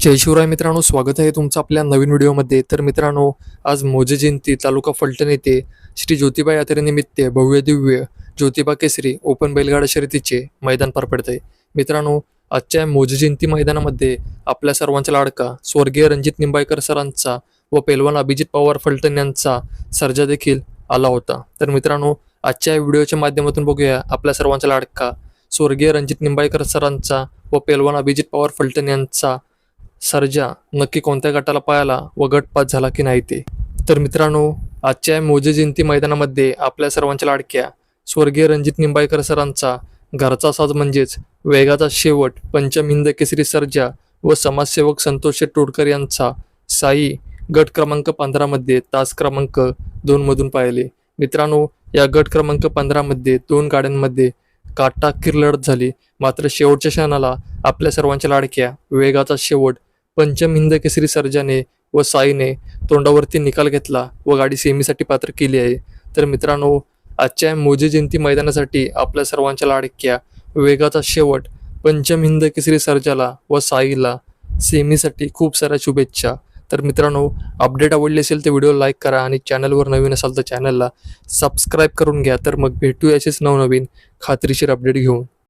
जय शिवराय मित्रांनो स्वागत आहे तुमचं आपल्या नवीन व्हिडिओमध्ये. तर मित्रांनो आज मोजे जयंती तालुका फलटण येथे श्री ज्योतिबा यात्रेनिमित्त भव्य दिव्य ज्योतिबा केसरी ओपन बैलगाडा शर्यतीचे मैदान पार पडत मित्रांनो आजच्या मोजे जयंती मैदानामध्ये आपल्या सर्वांचा लाडका स्वर्गीय रणजित निंबाळकर सरांचा व पेलवान अभिजित पवार फलटण यांचा सर्जा देखील आला होता. तर मित्रांनो आजच्या व्हिडिओच्या माध्यमातून बघूया आपल्या सर्वांचा लाडका स्वर्गीय रणजित निंबाळकर सरांचा व पेलवान अभिजित पवार फलटण यांचा सर्जा नक्की कोणत्या गटाला पळाला व गट पास झाला की नाही ते. तर मित्रांनो आजच्या मोजे जयंती मैदानामध्ये आपल्या सर्वांच्या लाडक्या स्वर्गीय रणजित निंबाळकर सरांचा घरचा साज म्हणजेच वेगाचा शेवट पंचम हिंद केसरी सर्जा व समाजसेवक संतोष टोडकर तोडकर यांचा साई गट क्रमांक पंधरामध्ये तास क्रमांक दोनमधून पाहिले. मित्रांनो या गट क्रमांक पंधरामध्ये दोन गाड्यांमध्ये काटाकीर लढत झाली. मात्र शेवटच्या क्षणाला आपल्या सर्वांच्या लाडक्या वेगाचा शेवट पंचम हिंद केसरी सर्जाने व साईने तोंडावरती निकाल घेतला व गाडी सेमीसाठी पात्र केली आहे. तर मित्रांनो आजच्या मोजे जयंती मैदानासाठी आपल्या सर्वांच्या लाडक्या वेगाचा शेवट पंचम हिंद केसरी सर्जाला व साईला सेमीसाठी खूप साऱ्या शुभेच्छा. तर मित्रांनो अपडेट आवडली असेल तर व्हिडिओ लाईक करा आणि चॅनलवर नवीन असाल तर चॅनलला सबस्क्राईब करून घ्या. तर मग भेटू असेच नवनवीन खात्रीशीर अपडेट घेऊन.